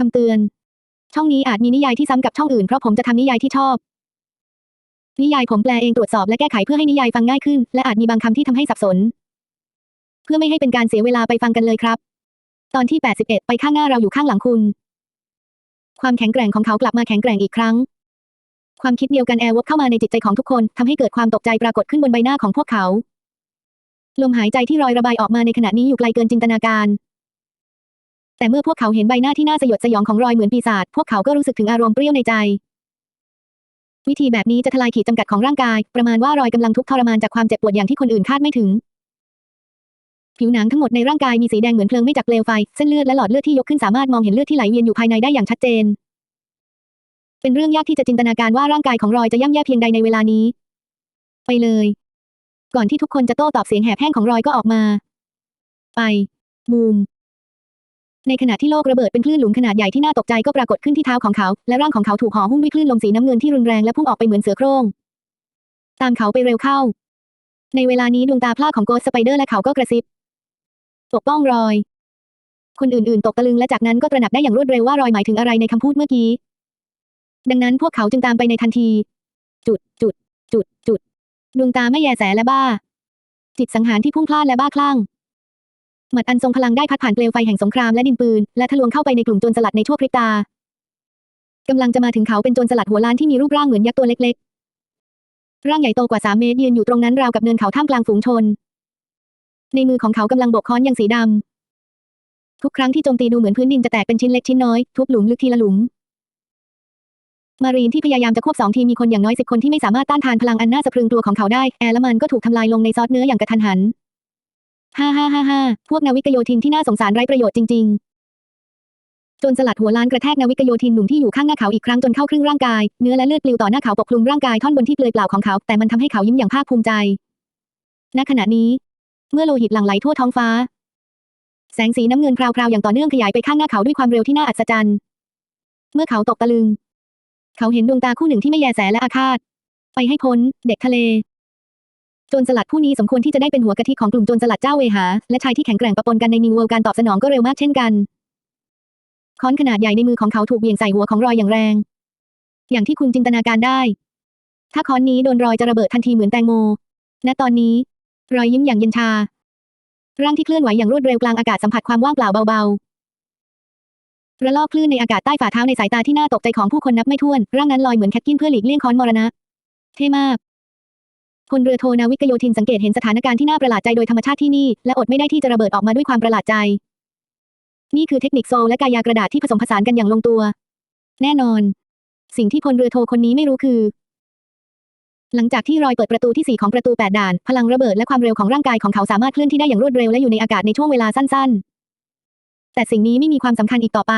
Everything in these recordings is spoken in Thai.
คำเตือน ช่องนี้อาจมีนิยายที่ซ้ำกับช่องอื่นเพราะผมจะทำนิยายที่ชอบ นิยายผมแปลเองตรวจสอบและแก้ไขเพื่อให้นิยายฟังง่ายขึ้น และอาจมีบางคำที่ทำให้สับสน เพื่อไม่ให้เป็นการเสียเวลาไปฟังกันเลยครับ ตอนที่ 81 ไปข้างหน้าเราอยู่ข้างหลังคุณ ความแข็งแกร่งของเขากลับมาแข็งแกร่งอีกครั้ง ความคิดเดียวกันแอร์วบเข้ามาในจิตใจของทุกคนทำให้เกิดความตกใจปรากฏขึ้นบนใบหน้าของพวกเขาลมหายใจที่รอยระบายออกมาในขณะนี้อยู่ไกลเกินจินตนาการ แต่เมื่อพวกเขาเห็นใบหน้าที่น่าสยดสยองของรอยเหมือนปีศาจพวกเขาก็รู้สึกถึงอารมณ์เปรี้ยวในใจ วิธีแบบนี้จะทลายขีดจำกัดของร่างกาย ประมาณว่ารอยกำลังทุกข์ทรมานจากความเจ็บปวดอย่างที่คนอื่นคาดไม่ถึง ผิวหนังทั้งหมดในร่างกายมีสีแดงเหมือนเพลิงไม้จากเปลวไฟเส้นเลือดและหลอดเลือดที่ยกขึ้นสามารถมองเห็นเลือดที่ไหลเวียนอยู่ภายในได้อย่างชัดเจน เป็นเรื่องยากที่จะจินตนาการว่าร่างกายของรอยจะย่ำแย่เพียงใดในเวลานี้ ไปเลย ก่อนที่ทุกคนจะโต้ตอบเสียงแหบแห้งของรอยก็ออกมา ไป บูม ในขณะที่โลกระเบิดเป็นคลื่นหลุมขนาดใหญ่ที่น่าตกใจก็ปรากฏขึ้นที่เท้าของเขา และร่างของเขาถูกห่อหุ้มด้วยคลื่นลมสีน้ำเงินที่รุนแรงและพุ่งออกไปเหมือนเสือโคร่ง ตามเขาไปเร็วเข้า ในเวลานี้ดวงตาพร่าของโกสสไปเดอร์และเขาก็กระซิบ ปกป้องรอย คนอื่นๆ ตกตะลึงและจากนั้นก็ตระหนักได้อย่างรวดเร็วว่ารอยหมายถึงอะไรในคำพูดเมื่อกี้ ดังนั้นพวกเขาจึงตามไปในทันที จุดจุด จุดจุดดวงตาไม่แยแสและบ้า จิตสังหารที่พุ่งพลานและบ้าคลั่ง หมัดอันทรงพลังได้พัดผ่านเปลวไฟแห่งสงครามและดินปืน และทะลวงเข้าไปในกลุ่มโจรสลัดในชั่วพริบตากำลังจะมาถึงเขาเป็นโจรสลัดหัวล้านที่มีรูปร่างเหมือนยักษ์ตัวเล็กๆ ร่างใหญ่โตกว่าสามเมตรยืนอยู่ตรงนั้นราวกับเนินเขาท่ามกลางฝูงชน ในมือของเขากำลังโบกค้อนอย่างสีดำทุกครั้งที่โจมตีดูเหมือนพื้นดินจะแตกเป็นชิ้นเล็กชิ้นน้อยทุบหลุมลึกทีละหลุม มารีนที่พยายามจะควบสองทีมมีคนอย่างน้อยสิบคนที่ไม่สามารถต้านทานพลังอันน่าสะพรึงกลัวของเขาได้ แอร์แลมันก็ถูกทำลายลงในซอสเนื้ออย่างกระทันหัน ฮ่าฮ่าฮ่าฮ่าพวกนาวิกโยธินที่น่าสงสารไร้ประโยชน์จริง ๆ จนสลัดหัวล้านกระแทกนาวิกโยธินหนุ่มที่อยู่ข้างหน้าเขาอีกครั้งจนเข้าครึ่งร่างกาย เนื้อและเลือดปลิวต่อหน้าเขาปกคลุมร่างกายท่อนบนที่เปลือยเปล่าของเขา แต่มันทำให้เขายิ้มอย่างภาคภูมิใจ ณ ขณะนี้ เมื่อโลหิตหลั่งไหลทั่วท้องฟ้า แสงสีน้ำเงินพราวๆอย่างต่อเนื่องขยายไปข้างหน้าเขาด้วยความเร็วที่น่าอัศจรรย์ เมื่อเขาตกตะลึง เขาเห็นดวงตาคู่หนึ่งที่ไม่แยแสและอาฆาต ไปให้พ้น เด็กทะเล โจรสลัดผู้นี้สมควรที่จะได้เป็นหัวกะทิของกลุ่มโจรสลัดเจ้าเวหา และชายที่แข็งแกร่งปะปนกันในนิวเวิลการตอบสนองก็เร็วมากเช่นกัน ค้อนขนาดใหญ่ในมือของเขาถูกเหวี่ยงใส่หัวของรอยอย่างแรง อย่างที่คุณจินตนาการได้ ถ้าค้อนนี้โดนรอยจะระเบิดทันทีเหมือนแตงโม ณ ตอนนี้ รอยยิ้มอย่างเย็นชา ร่างที่เคลื่อนไหวอย่างรวดเร็วกลางอากาศสัมผัสความว่างเปล่าเบาๆระลอกคลื่นในอากาศใต้ฝ่าเท้าในสายตาที่น่าตกใจของผู้คนนับไม่ถ้วน ร่างนั้นลอยเหมือนแคทกินเพื่อหลีกเลี่ยงค้อนมรณะ เท่มาก พลเรือโทนาวิกโยธินสังเกตเห็นสถานการณ์ที่น่าประหลาดใจโดยธรรมชาติที่นี่ และอดไม่ได้ที่จะระเบิดออกมาด้วยความประหลาดใจ นี่คือเทคนิคโซลและกายากระดาษที่ผสมผสานกันอย่างลงตัว แน่นอน สิ่งที่พลเรือโทคนนี้ไม่รู้คือ หลังจากที่รอยเปิดประตูที่สี่ของประตูแปดด่าน พลังระเบิดและความเร็วของร่างกายของเขาสามารถเคลื่อนที่ได้อย่างรวดเร็วและอยู่ในอากาศในช่วงเวลาสั้น ๆ แต่สิ่งนี้ไม่มีความสำคัญอีกต่อไป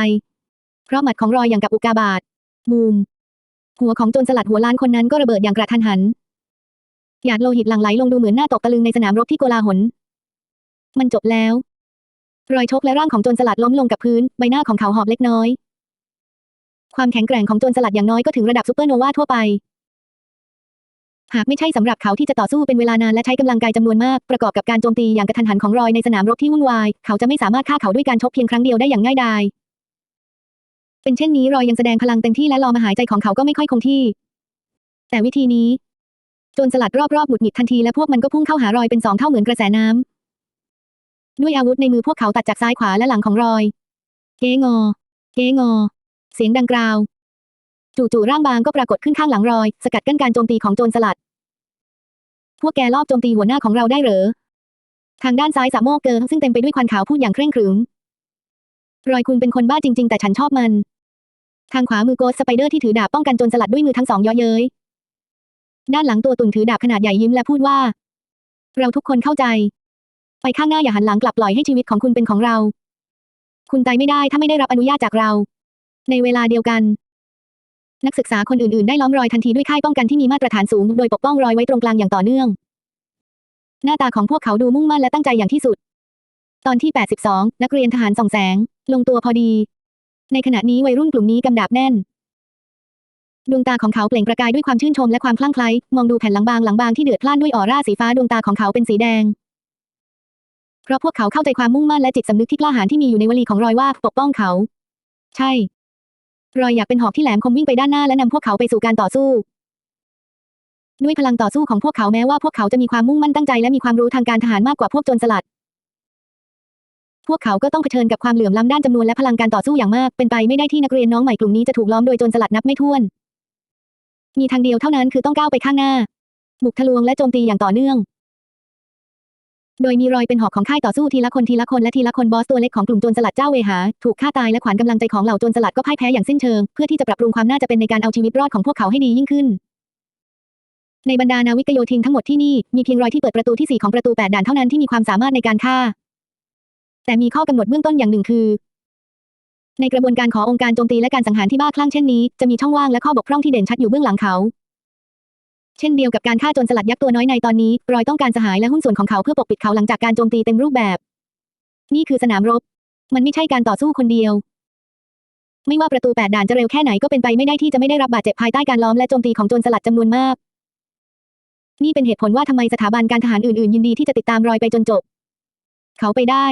เพราะหมัดของรอยอย่างกับอุกาบาตบูมหัวของโจรสลัดหัวล้านคนนั้นก็ระเบิดอย่างกระทันหัน หยาดโลหิตหลั่งไหลลงดูเหมือนหน้าตกตะลึงในสนามรบที่โกลาหล มันจบแล้ว รอยชกและร่างของโจรสลัดล้มลงกับพื้น ใบหน้าของเขาหอบเล็กน้อย ความแข็งแกร่งของโจรสลัดอย่างน้อยก็ถึงระดับซูเปอร์โนวาทั่วไป หากไม่ใช่สำหรับเขาที่จะต่อสู้เป็นเวลานานและใช้กำลังกายจำนวนมาก ประกอบกับการโจมตีอย่างกระทันหันของรอยในสนามรบที่วุ่นวาย เขาจะไม่สามารถฆ่าเขาด้วยการชกเพียงครั้งเดียวได้อย่างง่ายดายเป็นเช่นนี้รอยยังแสดงพลังเต็มที่และลอมหายใจของเขาก็ไม่ค่อยคงที่ แต่วิธีนี้ จรสลัดรอบๆหมุดหงิดทันทีและพวกมันก็พุ่งเข้าหารอยเป็นสองเท่าเหมือนกระแสน้ำด้วยอาวุธในมือพวกเขาตัดจากซ้ายขวาและหลังของรอย เกงอ เกงอ เสียงดังกราว จู่ๆร่างบางก็ปรากฏขึ้นข้างหลังรอย สกัดกั้นการโจมตีของโจรสลัด พวกแกลอบโจมตีหัวหน้าของเราได้เหรอ ทางด้านซ้ายสามโมกเกอร์ซึ่งเต็มไปด้วยควันขาวพูดอย่างเคร่งขรึม รอยคุณเป็นคนบ้าจริง ๆ แต่ฉันชอบมัน ทางขวามือโกสสไปเดอร์ที่ถือดาบป้องกันโจรสลัดด้วยมือทั้งสองย่อเย้ย ด้านหลังตัวตุ่นถือดาบขนาดใหญ่ยิ้มและพูดว่า เราทุกคนเข้าใจ ไปข้างหน้าอย่าหันหลังกลับปล่อยให้ชีวิตของคุณเป็นของเรา คุณตายไม่ได้ถ้าไม่ได้รับอนุญาตจากเรา ในเวลาเดียวกัน นักศึกษาคนอื่นๆ ได้ล้อมรอยทันทีด้วยค่ายป้องกันที่มีมาตรฐานสูง โดยปกป้องรอยไว้ตรงกลางอย่างต่อเนื่อง หน้าตาของพวกเขาดูมุ่งมั่นและตั้งใจอย่างที่สุด ตอนที่ 82 นักเรียนทหารส่องแสง ลงตัวพอดี ในขณะนี้วัยรุ่นกลุ่มนี้กำดาบแน่น ดวงตาของเขาเปล่งประกายด้วยความชื่นชมและความคลั่งไคล้ มองดูแผ่นหลังบางหลังบางที่เดือดพล่านด้วยออร่าสีฟ้าดวงตาของเขาเป็นสีแดง เพราะพวกเขาเข้าใจความมุ่งมั่นและจิตสำนึกที่กล้าหาญที่มีอยู่ในวลีของรอยว่าปกป้องเขา ใช่ รอยอยากเป็นหอกที่แหลมคมวิ่งไปด้านหน้าและนำพวกเขาไปสู่การต่อสู้ ด้วยพลังต่อสู้ของพวกเขาแม้ว่าพวกเขาจะมีความมุ่งมั่นตั้งใจและมีความรู้ทางการทหารมากกว่าพวกโจรสลัด พวกเขาก็ต้องเผชิญกับความเหลื่อมล้ำด้านจำนวนและพลังการต่อสู้อย่างมาก เป็นไปไม่ได้ที่นักเรียนน้องใหม่กลุ่มนี้จะถูกล้อมโดยโจรสลัดนับไม่ถ้วน มีทางเดียวเท่านั้นคือต้องก้าวไปข้างหน้า บุกทะลวงและโจมตีอย่างต่อเนื่อง โดยมีรอยเป็นหอกของค่ายต่อสู้ทีละคนทีละคนและทีละคนบอสตัวเล็กของกลุ่มโจรสลัดเจ้าเวหา ถูกฆ่าตายและขวัญกำลังใจของเหล่าโจรสลัดก็พ่ายแพ้อย่างสิ้นเชิง เพื่อที่จะปรับปรุงความน่าจะเป็นในการเอาชีวิตรอดของพวกเขาให้ดียิ่งขึ้น ในบรรดานาวิกโยธินทั้งหมดที่นี่มีเพียงรอยที่เปิดประตูที่สี่ของประตูแปดด่านเท่านั้นที่มีความสามารถในการฆ่าแต่มีข้อกำหนดเบื้องต้นอย่างหนึ่งคือ ในกระบวนการขององค์การโจมตีและการสังหารที่บ้าคลั่งเช่นนี้จะมีช่องว่างและข้อบกพร่องที่เด่นชัดอยู่เบื้องหลังเขา เช่นเดียวกับการฆ่าโจรสลัดยักษ์ตัวน้อยในตอนนี้ รอยต้องการสหายและหุ้นส่วนของเขาเพื่อปกปิดเขาหลังจากการโจมตีเต็มรูปแบบ นี่คือสนามรบ มันไม่ใช่การต่อสู้คนเดียว ไม่ว่าประตูแปดด่านจะเร็วแค่ไหนก็เป็นไปไม่ได้ที่จะไม่ได้รับบาดเจ็บภายใต้การล้อมและโจมตีของโจรสลัดจำนวนมาก นี่เป็นเหตุผลว่าทำไมสถาบันการทหารอื่นๆ ยินดีที่จะติดตามรอยไปจนจบ เขาไปได้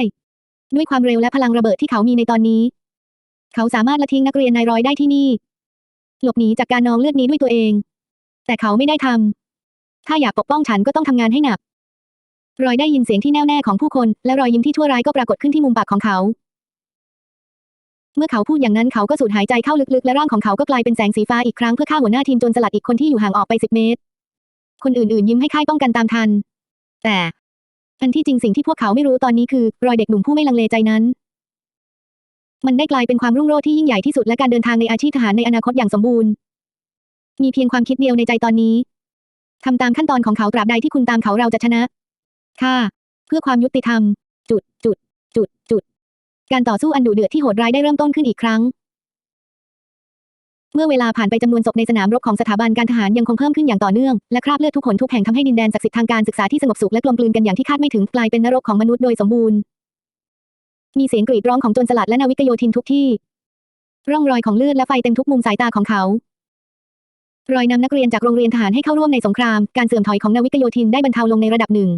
ด้วยความเร็วและพลังระเบิดที่เขามีในตอนนี้ เขาสามารถละทิ้งนักเรียนนายร้อยได้ที่นี่ หลบหนีจากการนองเลือดนี้ด้วยตัวเอง แต่เขาไม่ได้ทำถ้าอยากปกป้องฉันก็ต้องทำงานให้หนัก รอยได้ยินเสียงที่แน่วแน่ของผู้คน และรอยยิ้มที่ชั่วร้ายก็ปรากฏขึ้นที่มุมปากของเขา เมื่อเขาพูดอย่างนั้นเขาก็สูดหายใจเข้าลึกๆ และร่างของเขาก็กลายเป็นแสงสีฟ้าอีกครั้งเพื่อฆ่าหัวหน้าทีมจรสลัดอีกคนที่อยู่ห่างออกไปสิบเมตร คนอื่นๆ ยิ้มให้ค่ายป้องกันตามทัน แต่อันที่จริงสิ่งที่พวกเขาไม่รู้ตอนนี้คือ รอยเด็กหนุ่มผู้ไม่ลังเลใจนั้น มันได้กลายเป็นความรุ่งโรจน์ที่ยิ่งใหญ่ที่สุดและการเดินทางในอาชีพทหารในอนาคตอย่างสมบูรณ์ มีเพียงความคิดเดียวในใจตอนนี้ทำตามขั้นตอนของเขาตราบใดที่คุณตามเขาเราจะชนะ ค่ะ เพื่อความยุติธรรม จุดจุด จุดจุด การต่อสู้อันดุเดือดที่โหดร้ายได้เริ่มต้นขึ้นอีกครั้ง เมื่อเวลาผ่านไปจำนวนศพในสนามรบของสถาบันการทหารยังคงเพิ่มขึ้นอย่างต่อเนื่อง และคราบเลือดทุกขนทุกแห่งทำให้ดินแดนศักดิ์สิทธิ์ทางการศึกษาที่สงบสุขและกลมกลืนกันอย่างที่คาดไม่ถึงกลายเป็นนรกของมนุษย์โดยสมบูรณ์ มีเสียงกรีดร้องของโจรสลัดและนาวิกโยธินทุกที่ ร่องรอยของเลือดและไฟเต็มทุกมุมสายตาของเขา รอยนำนักเรียนจากโรงเรียนทหารให้เข้าร่วมในสงคราม การเสื่อมถอยของนาวิกโยธินได้บรรเทาลงในระดับหนึ่ง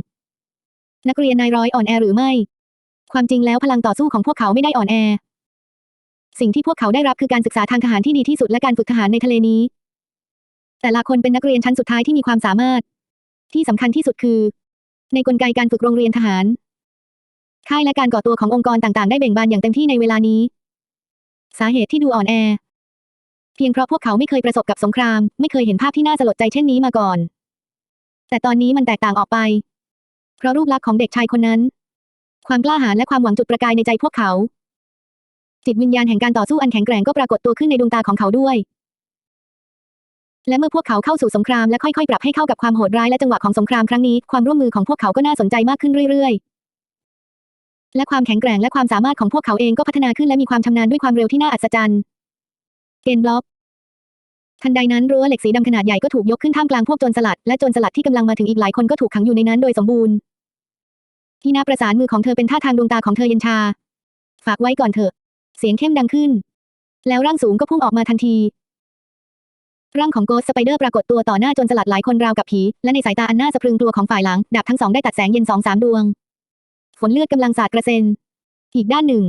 นักเรียนนายร้อยอ่อนแอหรือไม่ ความจริงแล้วพลังต่อสู้ของพวกเขาไม่ได้อ่อนแอ สิ่งที่พวกเขาได้รับคือการศึกษาทางทหารที่ดีที่สุดและการฝึกทหารในทะเลนี้ แต่ละคนเป็นนักเรียนชั้นสุดท้ายที่มีความสามารถ ที่สำคัญที่สุดคือ ในกลไกการฝึกโรงเรียนทหาร ค่ายและการก่อตัวขององค์กรต่างๆ ได้เบ่งบานอย่างเต็มที่ในเวลานี้ สาเหตุที่ดูอ่อนแอ เพียงเพราะพวกเขาไม่เคยประสบกับสงคราม ไม่เคยเห็นภาพที่น่าสลดใจเช่นนี้มาก่อน แต่ตอนนี้มันแตกต่างออกไป เพราะรูปลักษณ์ของเด็กชายคนนั้น ความกล้าหาญและความหวังจุดประกายในใจพวกเขา จิตวิญญาณแห่งการต่อสู้อันแข็งแกร่งก็ปรากฏตัวขึ้นในดวงตาของเขาด้วยและเมื่อพวกเขาเข้าสู่สงครามและค่อยๆ ปรับให้เข้ากับความโหดร้ายและจังหวะของสงครามครั้งนี้ ความร่วมมือของพวกเขาก็น่าสนใจมากขึ้นเรื่อยๆ และความแข็งแกร่งและความสามารถของพวกเขาเองก็พัฒนาขึ้นและมีความชำนาญด้วยความเร็วที่น่าอัศจรรย์เกนบล็อกทันใดนั้นรั้วเหล็กสีดำขนาดใหญ่ก็ถูกยกขึ้นท่ามกลางพวกโจรสลัดและโจรสลัดที่กำลังมาถึงอีกหลายคนก็ถูกขังอยู่ในนั้นโดยสมบูรณ์ที่นาประสานมือของเธอเป็นท่าทางดวงตาของเธอเย็นชา ฝากไว้ก่อนเถอะ เสียงเข้มดังขึ้น แล้วร่างสูงก็พุ่งออกมาทันที ร่างของโกสสไปเดอร์ปรากฏตัวต่อหน้าโจรสลัดหลายคนราวกับผี และในสายตาอันน่าสะพรึงกลัวของฝ่ายหลังดาบทั้งสองได้ตัดแสงเย็นสองสามดวง ฝนเลือดกำลังสาดกระเซ็น อีกด้านหนึ่ง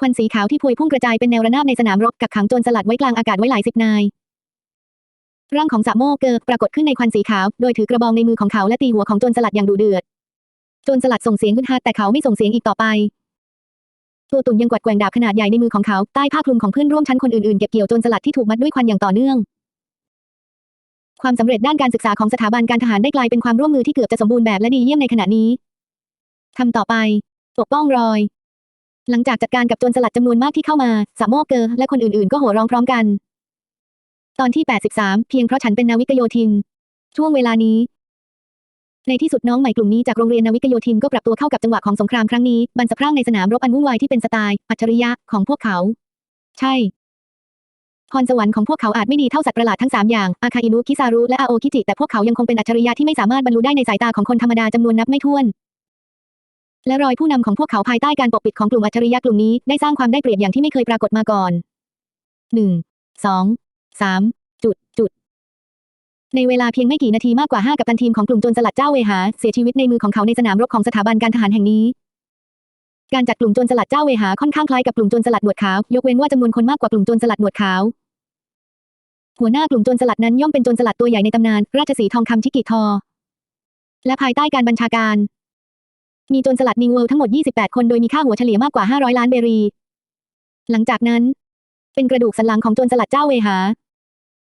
ควันสีขาวที่พวยพุ่งกระจายเป็นแนวระนาบในสนามรบกักขังโจรสลัดไว้กลางอากาศไว้หลายสิบนายร่างของสะโมเกอปรากฏขึ้นในควันสีขาว โดยถือกระบองในมือของเขาและตีหัวของโจรสลัดอย่างดุเดือด โจรสลัดส่งเสียงขึ้นฮาแต่เขาไม่ส่งเสียงอีกต่อไป ตัวตุ่นยังกวัดแกว่งดาบขนาดใหญ่ในมือของเขาใต้ผ้าคลุมของเพื่อนร่วมชั้นคนอื่นๆเก็บเกี่ยวโจรสลัดที่ถูกมัดด้วยควันอย่างต่อเนื่อง ความสำเร็จด้านการศึกษาของสถาบันการทหารได้กลายเป็นความร่วมมือที่เกือบจะสมบูรณ์แบบและดีเยี่ยมในขณะนี้ ทำต่อไป ปกป้องรอย หลังจากจัดการกับโจรสลัดจำนวนมากที่เข้ามา สามโมเกอร์และคนอื่นๆ ก็โห่ร้องพร้อมกัน ตอนที่ 83 เพียงเพราะฉันเป็นนาวิกโยธิน ช่วงเวลานี้ ในที่สุดน้องใหม่กลุ่มนี้จากโรงเรียนนาวิกโยธินก็ปรับตัวเข้ากับจังหวะของสงครามครั้งนี้บันสะพรั่งในสนามรบอันวุ่นวายที่เป็นสไตล์ อัจฉริยะของพวกเขา ใช่พรสวรรค์ของพวกเขาอาจไม่ดีเท่าสัตว์ประหลาดทั้งสามอย่าง อาคาอินุ คิซารุ และอาโอคิจิ แต่พวกเขายังคงเป็นอัจฉริยะที่ไม่สามารถบรรลุได้ในสายตาของคนธรรมดาจำนวนนับไม่ถ้วน และรอยผู้นำของพวกเขาภายใต้การปกปิดของกลุ่มอัจฉริยะกลุ่มนี้ได้สร้างความได้เปรียบอย่างที่ไม่เคยปรากฏมาก่อนหนึ่งสองสามจุดจุด ในเวลาเพียงไม่กี่นาทีมากกว่าห้ากับตันทีมของกลุ่มโจรสลัดเจ้าเวหา เสียชีวิตในมือของเขาในสนามรบของสถาบันการทหารแห่งนี้ การจัดกลุ่มโจรสลัดเจ้าเวหาค่อนข้างคล้ายกับกลุ่มโจรสลัดหนวดขาว ยกเว้นว่าจำนวนคนมากกว่ากลุ่มโจรสลัดหนวดขาว หัวหน้ากลุ่มโจรสลัดนั้นย่อมเป็นโจรสลัดตัวใหญ่ในตำนาน ราชสีทองคำชิกิทอ และภายใต้การบัญชาการ มีโจรสลัดนิวเวิลทั้งหมด 28 คนโดยมีค่าหัวเฉลี่ยมากกว่า 500 ล้านเบรี หลังจากนั้น เป็นกระดูกสันหลังของโจรสลัดเจ้าเวหา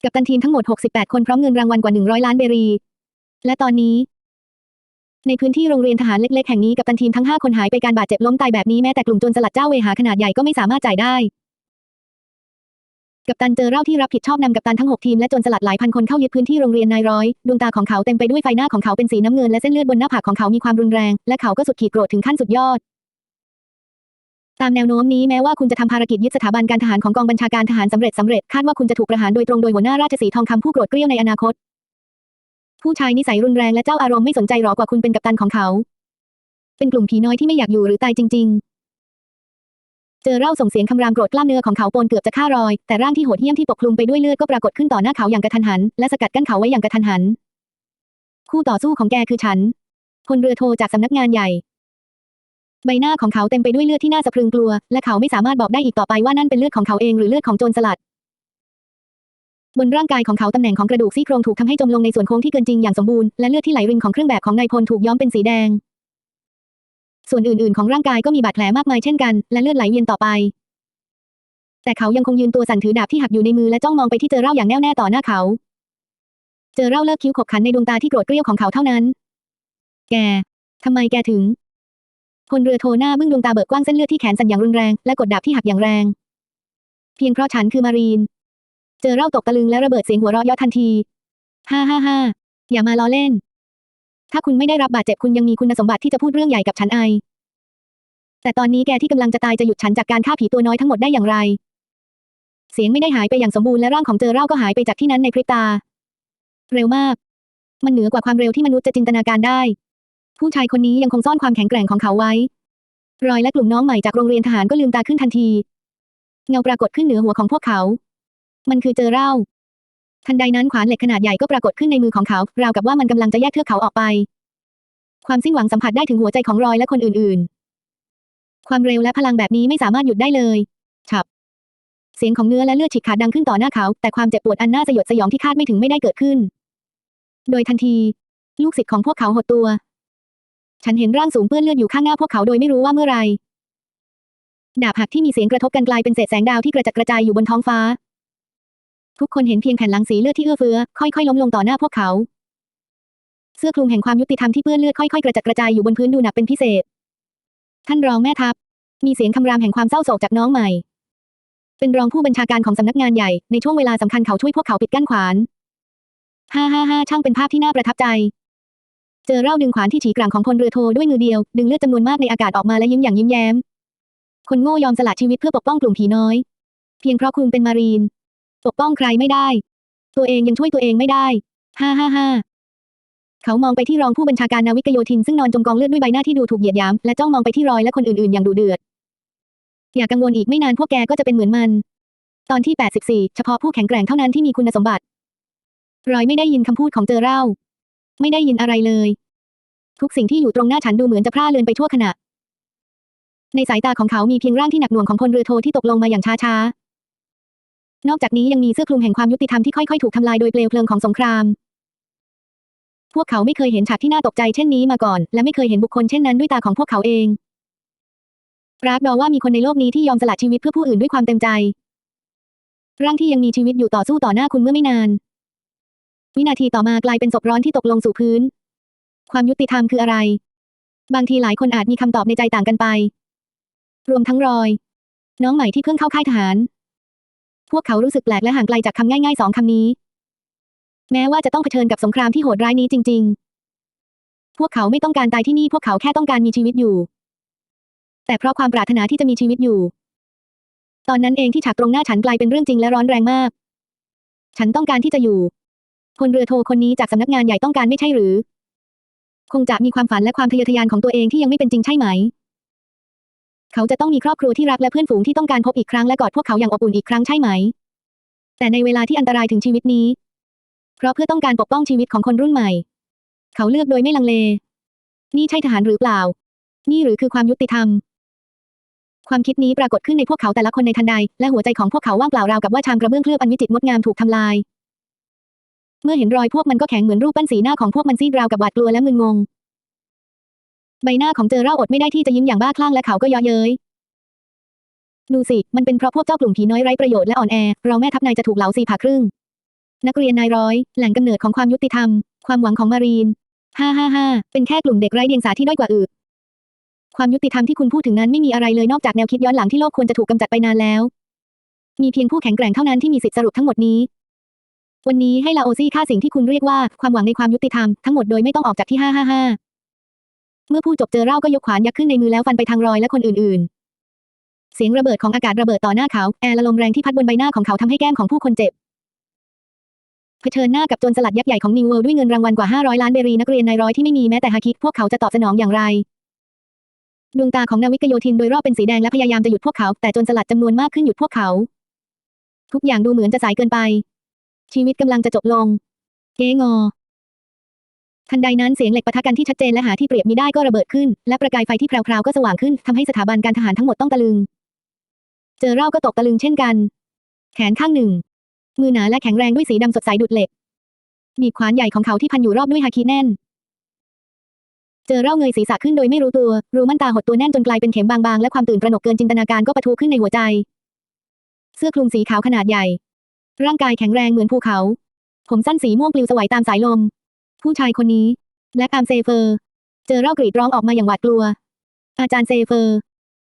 กับตันทีมทั้งหมด 68 คนพร้อมเงินรางวัลกว่า 100 ล้านเบรี และตอนนี้ ในพื้นที่โรงเรียนทหารเล็ก ๆ แห่งนี้กับตันทีมทั้ง 5 คนหายไปการบาดเจ็บล้มตายแบบนี้แม้แต่กลุ่มโจรสลัดเจ้าเวหาขนาดใหญ่ก็ไม่สามารถจ่ายได้ กัปตันเจอเร่าที่รับผิดชอบนำกัปตันทั้ง 6 ทีมและจรสลัดหลายพันคนเข้ายึดพื้นที่โรงเรียนนายร้อย ดวงตาของเขาเต็มไปด้วยไฟหน้าของเขาเป็นสีน้ำเงินและเส้นเลือดบนหน้าผากของเขามีความรุนแรง และเขาก็สุดขีดโกรธถึงขั้นสุดยอด ตามแนวโน้มนี้แม้ว่าคุณจะทำภารกิจยึดสถาบันการทหารของกองบัญชาการทหารสำเร็จสำเร็จคาดว่าคุณจะถูกประหารโดยตรงโดยหัวหน้าราชสีทองคำผู้โกรธเกรี้ยวในอนาคต ผู้ชายนิสัยรุนแรงและเจ้าอารมณ์ไม่สนใจหรอกว่าคุณเป็นกัปตันของเขา เป็นกลุ่มผีน้อยที่ไม่อยากอยู่หรือตายจริง ๆ เจอเร่าส่งเสียงคำรามโกรธกล้ามเนื้อของเขาปนเกือบจะฆ่ารอย แต่ร่างที่โหดเหี้ยมที่ปกคลุมไปด้วยเลือดก็ปรากฏขึ้นต่อหน้าเขาอย่างกระทันหัน และสกัดกั้นเขาไว้อย่างกระทันหัน คู่ต่อสู้ของแกคือฉันพลเรือโทจากสำนักงานใหญ่ ใบหน้าของเขาเต็มไปด้วยเลือดที่น่าสะพรึงกลัว และเขาไม่สามารถบอกได้อีกต่อไปว่านั่นเป็นเลือดของเขาเองหรือเลือดของโจรสลัด บนร่างกายของเขาตำแหน่งของกระดูกซี่โครงถูกทำให้จมลงในส่วนโค้งที่เกินจริงอย่างสมบูรณ์และเลือดที่ไหลรินของเครื่องแบบของนายพลถูกย้อมเป็นสีแดง ส่วนอื่นๆของร่างกายก็มีบาดแผลมากมายเช่นกัน และเลือดไหลเวียนต่อไป แต่เขายังคงยืนตัวสั่นถือดาบที่หักอยู่ในมือและจ้องมองไปที่เจอเร่าอย่างแน่วแน่ต่อหน้าเขา เจอเร่าเลิกคิ้วขบขันในดวงตาที่โกรธเกรี้ยวของเขาเท่านั้น แกทำไมแกถึงพลเรือโทหน้าบึ้งดวงตาเบิกกว้างเส้นเลือดที่แขนสั่นอย่างรุนแรงและกดดาบที่หักอย่างแรง เพียงเพราะฉันคือมารีน เจอเร่าตกตะลึงและระเบิดเสียงหัวเราะเยาะทันที ฮ่าฮ่าฮ่าอย่ามาล้อเล่น ถ้าคุณไม่ได้รับบาดเจ็บคุณยังมีคุณสมบัติที่จะพูดเรื่องใหญ่กับฉันไอ แต่ตอนนี้แกที่กำลังจะตายจะหยุดฉันจากการฆ่าผีตัวน้อยทั้งหมดได้อย่างไร เสียงไม่ได้หายไปอย่างสมบูรณ์และร่างของเจอเร่าก็หายไปจากที่นั้นในพริบตา เร็วมาก มันเหนือกว่าความเร็วที่มนุษย์จะจินตนาการได้ ผู้ชายคนนี้ยังคงซ่อนความแข็งแกร่งของเขาไว้ รอยและกลุ่มน้องใหม่จากโรงเรียนทหารก็ลืมตาขึ้นทันที เงาปรากฏขึ้นเหนือหัวของพวกเขา มันคือเจอเร่า ทันใดนั้นขวานเหล็กขนาดใหญ่ก็ปรากฏขึ้นในมือของเขา ราวกับว่ามันกำลังจะแยกเทือกเขาออกไป ความสิ้นหวังสัมผัสได้ถึงหัวใจของรอยและคนอื่นๆ ความเร็วและพลังแบบนี้ไม่สามารถหยุดได้เลยฉับ เสียงของเนื้อและเลือดฉีกขาดดังขึ้นต่อหน้าเขา แต่ความเจ็บปวดอันน่าสยดสยองที่คาดไม่ถึงไม่ได้เกิดขึ้น โดยทันที ลูกศิษย์ของพวกเขาหดตัว ฉันเห็นร่างสูงเปื้อนเลือดอยู่ข้างหน้าพวกเขาโดยไม่รู้ว่าเมื่อไรดาบหักที่มีเสียงกระทบกันกลายเป็นเศษแสงดาวที่กระจัดกระจายอยู่บนท้องฟ้า ทุกคนเห็นเพียงแผ่นหลังสีเลือดที่เอื้อเฟื้อ ค่อยๆล้มลงต่อหน้าพวกเขา เสื้อคลุมแห่งความยุติธรรมที่เปื้อนเลือดค่อยๆกระจัดกระจายอยู่บนพื้นดูหนักเป็นพิเศษ ท่านรองแม่ทัพ มีเสียงคำรามแห่งความเศร้าโศกจากน้องใหม่ เป็นรองผู้บัญชาการของสำนักงานใหญ่ในช่วงเวลาสำคัญเขาช่วยพวกเขาปิดกั้นขวานฮ่าฮ่าฮ่าช่างเป็นภาพที่น่าประทับใจ เจอเร่าดึงขวานที่ฉีกลางของพลเรือโทด้วยมือเดียว ดึงเลือดจำนวนมากในอากาศออกมาและยิ้มอย่างยิ้มแย้ม คนโง่ยอมสละชีวิตเพื่อปกป้องกลุ่มผีน้อย เพียงเพราะคุณเป็นมารีน ปกป้องใครไม่ได้ ตัวเองยังช่วยตัวเองไม่ได้ ฮ่าฮ่าฮ่าเขามองไปที่รองผู้บัญชาการนาวิกโยธินซึ่งนอนจมกองเลือดด้วยใบหน้าที่ดูถูกเหยียดหยามและจ้องมองไปที่รอยและคนอื่นๆ อย่างดุเดือด อย่ากังวลอีกไม่นานพวกแกก็จะเป็นเหมือนมัน ตอนที่ 84 เฉพาะผู้แข็งแกร่งเท่านั้นที่มีคุณสมบัติ รอยไม่ได้ยินคำพูดของเจอเร่า ไม่ได้ยินอะไรเลย ทุกสิ่งที่อยู่ตรงหน้าฉันดูเหมือนจะพร่าเลือนไปทั่วขณะ ในสายตาของเขามีเพียงร่างที่หนักหน่วงของพลเรือโทที่ตกลงมาอย่างช้าๆ นอกจากนี้ยังมีเสื้อคลุมแห่งความยุติธรรมที่ค่อยๆ ถูกทำลายโดยเปลวเพลิงของสงคราม พวกเขาไม่เคยเห็นฉากที่น่าตกใจเช่นนี้มาก่อน และไม่เคยเห็นบุคคลเช่นนั้นด้วยตาของพวกเขาเองรากฏว่ามีคนในโลกนี้ที่ยอมสละชีวิตเพื่อผู้อื่นด้วยความเต็มใจ ร่างที่ยังมีชีวิตอยู่ต่อสู้ต่อหน้าคุณเมื่อไม่นาน วินาทีต่อมากลายเป็นศพร้อนที่ตกลงสู่พื้น ความยุติธรรมคืออะไร บางทีหลายคนอาจมีคำตอบในใจต่างกันไป รวมทั้งรอย น้องใหม่ที่เพิ่งเข้าค่ายทหาร พวกเขารู้สึกแปลกและห่างไกลจากคำง่ายๆสองคำนี้ แม้ว่าจะต้องเผชิญกับสงครามที่โหดร้ายนี้จริง ๆ พวกเขาไม่ต้องการตายที่นี่พวกเขาแค่ต้องการมีชีวิตอยู่ แต่เพราะความปรารถนาที่จะมีชีวิตอยู่ ตอนนั้นเองที่ฉากตรงหน้าฉันกลายเป็นเรื่องจริงและร้อนแรงมาก ฉันต้องการที่จะอยู่พลเรือโทคนนี้จากสำนักงานใหญ่ต้องการไม่ใช่หรือ คงจะมีความฝันและความทะเยอทะยานของตัวเองที่ยังไม่เป็นจริงใช่ไหม เขาจะต้องมีครอบครัวที่รักและเพื่อนฝูงที่ต้องการพบอีกครั้งและกอดพวกเขาอย่างอบอุ่นอีกครั้งใช่ไหม แต่ในเวลาที่อันตรายถึงชีวิตนี้ เพราะเพื่อต้องการปกป้องชีวิตของคนรุ่นใหม่ เขาเลือกโดยไม่ลังเล นี่ใช่ทหารหรือเปล่า นี่หรือคือความยุติธรรม ความคิดนี้ปรากฏขึ้นในพวกเขาแต่ละคนในทันใด และหัวใจของพวกเขาว่างเปล่าราวกับว่าชามกระเบื้องเคลือบอันวิจิตรงดงามถูกทำลาย เมื่อเห็นรอยพวกมันก็แข็งเหมือนรูปปั้นสีหน้าของพวกมันซีดราวกับหวาดกลัวและมึนงง ใบหน้าของเจอเร่าอดไม่ได้ที่จะยิ้มอย่างบ้าคลั่งและเขาก็ย่อเย้ยดูสิ มันเป็นเพราะพวกเจ้ากลุ่มผีน้อยไร้ประโยชน์และอ่อนแอ เราแม่ทัพนายจะถูกเหลาสี่ผ่าครึ่ง นักเรียนนายร้อย แหล่งกำเนิดของความยุติธรรม ความหวังของมารีน ฮ่าฮ่าฮ่าเป็นแค่กลุ่มเด็กไร้เดียงสาที่ด้อยกว่าอื่นความยุติธรรมที่คุณพูดถึงนั้นไม่มีอะไรเลยนอกจากแนวคิดย้อนหลังที่โลกควรจะถูกกำจัดไปนานแล้ว มีเพียงผู้แข็งแกร่งเท่านั้นที่มีสิทธิสรุปทั้งหมดนี้ วันนี้ให้ลาโอซี่ฆ่าสิ่งที่คุณเรียกว่าความหวังในความยุติธรรมทั้งหมดโดยไม่ต้องออกจากที่555 เมื่อผู้จบเจอเล่าก็ยกขวานยักขึ้นในมือแล้วฟันไปทางรอยและคนอื่นๆ เสียงระเบิดของอากาศระเบิดต่อหน้าเขา แอร์ละลมแรงที่พัดบนใบหน้าของเขาทำให้แก้มของผู้คนเจ็บ เผชิญหน้ากับโจรสลัดยักษ์ใหญ่ของนิวเวิลด์ด้วยเงินรางวัลกว่า 500 ล้านเบรีนักเรียนนายร้อยที่ไม่มีแม้แต่ฮาคิพวกเขาจะตอบสนองอย่างไรดวงตาของนาวิกโยธินโดยรอบเป็นสีแดงและพยายามจะหยุดพวกเขาแต่โจรสลัดจำนวนมากขึ้นหยุดพวกเขา ทุกอย่างดูเหมือนจะสายเกินไป ชีวิตกำลังจะจบลง เกงอ ทันใดนั้นเสียงเหล็กปะทะกันที่ชัดเจนและหาที่เปรียบมิได้ก็ระเบิดขึ้น และประกายไฟที่แพรวๆก็สว่างขึ้นทำให้สถาบันการทหารทั้งหมดต้องตะลึง เจอเล่าก็ตกตะลึงเช่นกัน แขนข้างหนึ่ง มือหนาและแข็งแรงด้วยสีดำสดใสดุดเหล็ก มีบขวานใหญ่ของเขาที่พันอยู่รอบด้วยฮาคิแน่น เจอเล่าเงยศีรษะขึ้นโดยไม่รู้ตัว รูมั่นตาหดตัวแน่นจนกลายเป็นเข็มบางๆ และความตื่นตระหนกเกินจินตนาการก็ปะทุขึ้นในหัวใจ เสื้อคลุมสีขาวขนาดใหญ่ ร่างกายแข็งแรงเหมือนภูเขา ผมสั้นสีม่วงปลิวสวัยตามสายลม ผู้ชายคนนี้ แล็กอาร์มเซเฟอร์ เจอเล่ากรีดร้องออกมาอย่างหวาดกลัว อาจารย์เซเฟอร์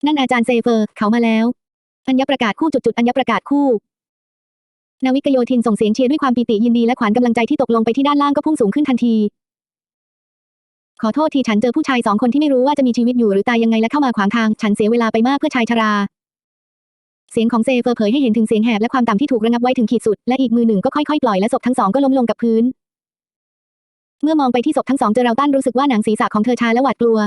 นั่นอาจารย์เซเฟอร์ เขามาแล้วอัญญประกาศคู่จุดๆอัญญประกาศคู่ นาวิกโยธินส่งเสียงเชียร์ด้วยความปีติยินดีและขวัญกำลังใจที่ตกลงไปที่ด้านล่างก็พุ่งสูงขึ้นทันที ขอโทษทีฉันเจอผู้ชายสองคนที่ไม่รู้ว่าจะมีชีวิตอยู่หรือตายยังไงและเข้ามาขวางทาง ฉันเสียเวลาไปมากเพื่อชายชรา เสียงของเซเฟอร์เผยให้เห็นถึงเสียงแหบและความต่ำที่ถูกระงับไว้ถึงขีดสุดและอีกมือหนึ่งก็ค่อยๆปล่อยและศพทั้งสองก็ล้มลงกับพื้น เมื่อมองไปที่ศพทั้งสองเจอเราตันรู้สึกว่าหนังศีรษะของเธอชาและหวาดกลัว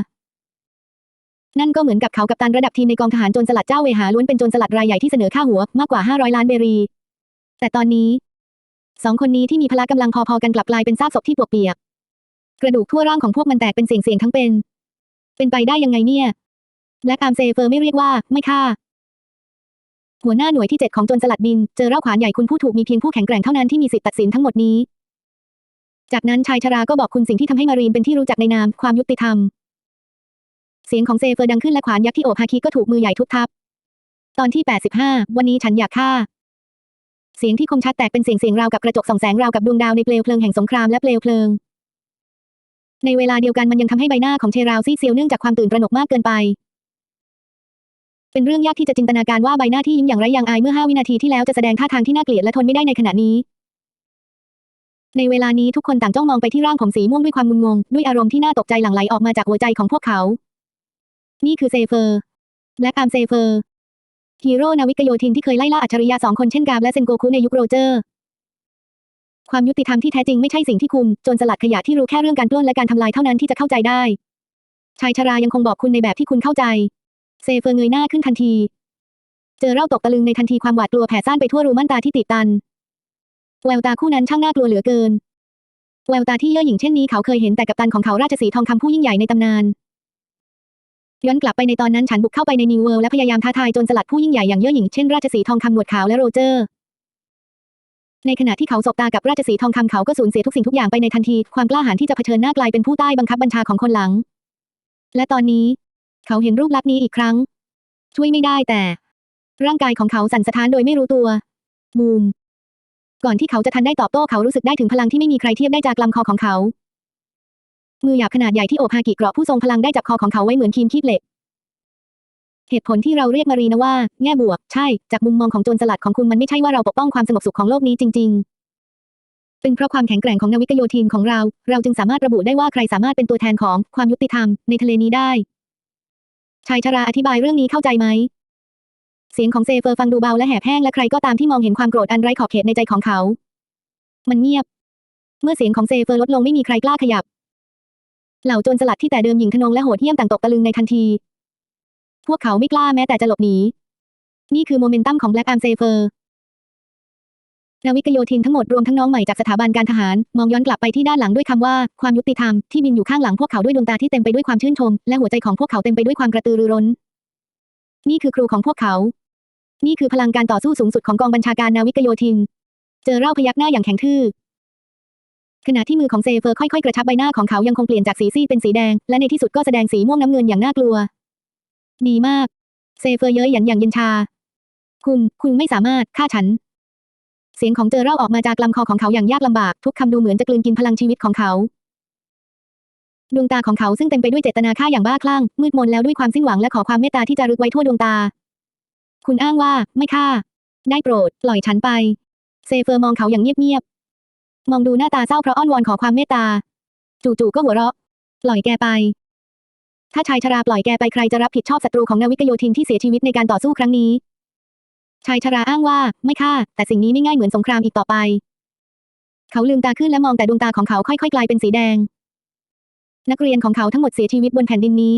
นั่นก็เหมือนกับเขากับตันระดับทีมในกองทหารโจรสลัดเจ้าเวหาล้วนเป็นโจรสลัดรายใหญ่ที่เสนอค่าหัวมากกว่า 500 ล้านเบรี แต่ตอนนี้สองคนนี้ที่มีพละกำลังพอๆกันกลับกลายเป็นซากศพที่ปวกเปียก กระดูกทั่วร่างของพวกมันแตกเป็นเสียงๆทั้งเป็น เป็นไปได้ยังไงเนี่ยและอาร์มเซเฟอร์ไม่เรียกว่าไม่ฆ่า หัวหน้าหน่วยที่เจ็ดของโจรสลัดบิน เจอเล่าขวานใหญ่คุณผู้ถูกมีเพียงผู้แข็งแกร่งเท่านั้นที่มีสิทธิ์ตัดสินทั้งหมดนี้ จากนั้นชายชราก็บอกคุณสิ่งที่ทำให้มารีนเป็นที่รู้จักในนามความยุติธรรม เสียงของเซเฟอร์ดังขึ้นและขวานยักษ์ที่โอบฮาคิก็ถูกมือใหญ่ทุบทับ ตอนที่ 85 วันนี้ฉันอยากฆ่า เสียงที่คมชัดแตกเป็นเสียงเสียงราวกับกระจกส่องแสงราวกับดวงดาวในเปลวเพลิงแห่งสงครามและเปลวเพลิง ในเวลาเดียวกันมันยังทำให้ใบหน้าของเชราวซีเซียวเนื่องจากความตื่นตระหนกมากเกินไป เป็นเรื่องยากที่จะจินตนาการว่าใบหน้าที่ยิ้มอย่างไร้ยางอายเมื่อห้าวินาทีที่แล้วจะแสดงท่าทางที่น่าเกลียดและทนไม่ได้ในขณะนี้ ในเวลานี้ทุกคนต่างจ้องมองไปที่ร่างผมสีม่วงด้วยความงุนงง ด้วยอารมณ์ที่น่าตกใจหลั่งไหลออกมาจากหัวใจของพวกเขา นี่คือเซเฟอร์ แล็กอาร์มเซเฟอร์ฮีโร่นาวิกโยธินที่เคยไล่ล่าอัจฉริยะสองคนเช่นกาบและเซนโกคุในยุคโรเจอร์ ความยุติธรรมที่แท้จริงไม่ใช่สิ่งที่คุณจรสลัดขยะที่รู้แค่เรื่องการปล้นและการทำลายเท่านั้นที่จะเข้าใจได้ ชายชรายังคงบอกคุณในแบบที่คุณเข้าใจ เซเฟอร์เงยหน้าขึ้นทันที เจอเล่าตกตะลึงในทันทีความหวาดกลัวแผ่ซ่านไปทั่วรูม่านตาที่ตีบตัน แววตาคู่นั้นช่างน่ากลัวเหลือเกิน แววตาที่เย่อหยิ่งเช่นนี้เขาเคยเห็นแต่กับตันของเขาราชสีทองคำผู้ยิ่งใหญ่ในตำนาน ย้อนกลับไปในตอนนั้นฉันบุกเข้าไปในนิวเวิลด์และพยายามท้าทายจรสลัดผู้ยิ่งใหญ่อย่างเย่อหยิ่งเช่นราชสีทองคำหนวดขาวและโรเจอร์ ในขณะที่เขาสบตากับราชสีทองคำเขาก็สูญเสียทุกสิ่งทุกอย่างไปในทันที ความกล้าหาญที่จะเผชิญหน้ากลายเป็นผู้ใต้บังคับบัญชาของคนหลัง และตอนนี้ เขาเห็นรูปลักษณ์นี้อีกครั้ง ช่วยไม่ได้แต่ ร่างกายของเขาสั่นสะท้านโดยไม่รู้ตัวบูม ก่อนที่เขาจะทันได้ตอบโต้เขารู้สึกได้ถึงพลังที่ไม่มีใครเทียบได้จากลำคอของเขา มือหยาบขนาดใหญ่ที่โอบฮากิเกราะผู้ทรงพลังได้จับคอของเขาไว้เหมือนคีมคีบเหล็ก เหตุผลที่เราเรียกมารีนะว่า แง่บวก ใช่ จากมุมมองของโจรสลัดของคุณมันไม่ใช่ว่าเราปกป้องความสงบสุขของโลกนี้จริง ๆเป็นเพราะความแข็งแกร่งของนาวิกโยธินของเรา เราจึงสามารถระบุได้ว่าใครสามารถเป็นตัวแทนของความยุติธรรมในทะเลนี้ได้ ชายชราอธิบายเรื่องนี้เข้าใจไหม เสียงของเซเฟอร์ฟังดูเบาและแหบแห้งและใครก็ตามที่มองเห็นความโกรธอันไร้ขอบเขตในใจของเขา มันเงียบ เมื่อเสียงของเซเฟอร์ลดลงไม่มีใครกล้าขยับ เหล่าโจรสลัดที่แต่เดิมหญิงทนงและโหดเหี้ยมต่างตกตะลึงในทันที พวกเขาไม่กล้าแม้แต่จะหลบหนี นี่คือโมเมนตัมของแบล็กอาร์มเซเฟอร์นาวิกโยธินทั้งหมดรวมทั้งน้องใหม่จากสถาบันการทหาร มองย้อนกลับไปที่ด้านหลังด้วยคำว่าความยุติธรรมที่บินอยู่ข้างหลังพวกเขาด้วยดวงตาที่เต็มไปด้วยความชื่นชม และหัวใจของพวกเขาเต็มไปด้วยความกระตือรือร้น นี่คือครูของพวกเขา นี่คือพลังการต่อสู้สูงสุดของกองบัญชาการนาวิกโยธิน เจอเร่าพยักหน้าอย่างแข็งทื่อ ขณะที่มือของเซเฟอร์ค่อยๆกระชับใบหน้าของเขายังคงเปลี่ยนจากสีซีดเป็นสีแดง และในที่สุดก็แสดงสีม่วงน้ำเงินอย่างน่ากลัว ดีมาก เซเฟอร์เย้ยหยันอย่างเย็นชา คุณ คุณไม่สามารถฆ่าฉัน เสียงของเจอเร่าออกมาจากลำคอของเขาอย่างยากลำบาก ทุกคำดูเหมือนจะกลืนกินพลังชีวิตของเขาดวงตาของเขาซึ่งเต็มไปด้วยเจตนาฆ่าอย่างบ้าคลั่งมืดมนแล้วด้วยความสิ้นหวังและขอความเมตตาที่จะรึกไว้ทั่วดวงตา คุณอ้างว่าไม่ฆ่า ได้โปรด ปล่อยฉันไป เซเฟอร์มองเขาอย่างเงียบๆ มองดูหน้าตาเศร้าเพราะอ้อนวอนขอความเมตตา จู่ๆก็หัวเราะ ปล่อยแกไป ถ้าชายชราปล่อยแกไปใครจะรับผิดชอบศัตรูของนาวิกโยธินที่เสียชีวิตในการต่อสู้ครั้งนี้ ชายชราอ้างว่าไม่ฆ่า แต่สิ่งนี้ไม่ง่ายเหมือนสงครามอีกต่อไป เขาลืมตาขึ้นและมองแต่ดวงตาของเขาค่อยๆ กลายเป็นสีแดง นักเรียนของเขาทั้งหมดเสียชีวิตบนแผ่นดินนี้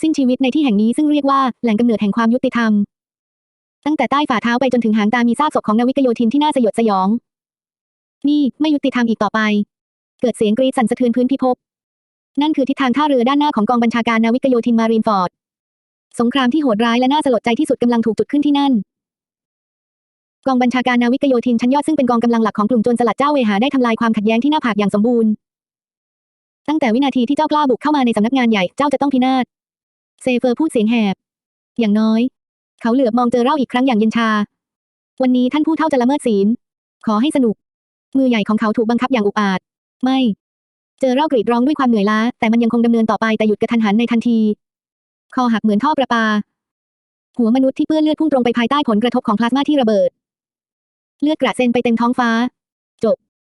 สิ้นชีวิตในที่แห่งนี้ซึ่งเรียกว่าแหล่งกำเนิดแห่งความยุติธรรม ตั้งแต่ใต้ฝ่าเท้าไปจนถึงหางตามีซากศพของนาวิกโยธินที่น่าสยดสยอง นี่ไม่ยุติธรรมอีกต่อไป เกิดเสียงกรีดสั่นสะเทือนพื้นพิภพ นั่นคือทิศทางท่าเรือด้านหน้าของกองบัญชาการนาวิกโยธินมารีนฟอร์ด สงครามที่โหดร้ายและน่าสลดใจที่สุดกำลังถูกจุดขึ้นที่นั่นกองบัญชาการนาวิกโยธินชั้นยอดซึ่งเป็นกองกำลังหลักของกลุ่มโจรสลัดเจ้าเวหาได้ทำลายความขัดแย้งที่หน้าผากอย่างสมบูรณ์ ตั้งแต่วินาทีที่เจ้ากล้าบุกเข้ามาในสำนักงานใหญ่เจ้าจะต้องพินาศ เซเฟอร์พูดเสียงแหบ อย่างน้อย เขาเหลือบมองเจอเล่าอีกครั้งอย่างเย็นชา วันนี้ท่านผู้เท่าจะละเมิดศีล ขอให้สนุก มือใหญ่ของเขาถูกบังคับอย่างอุกอาจ ไม่ เจอเล่ากรีดร้องด้วยความเหนื่อยล้า แต่มันยังคงดำเนินต่อไปแต่หยุดกระทันหันในทันที คอหักเหมือนท่อประปา หัวมนุษย์ที่เปื้อนเลือดพุ่งตรงไปภายใต้ผลกระทบของพลาสมาที่ระเบิด เลือดกระเซ็นไปเต็มท้องฟ้า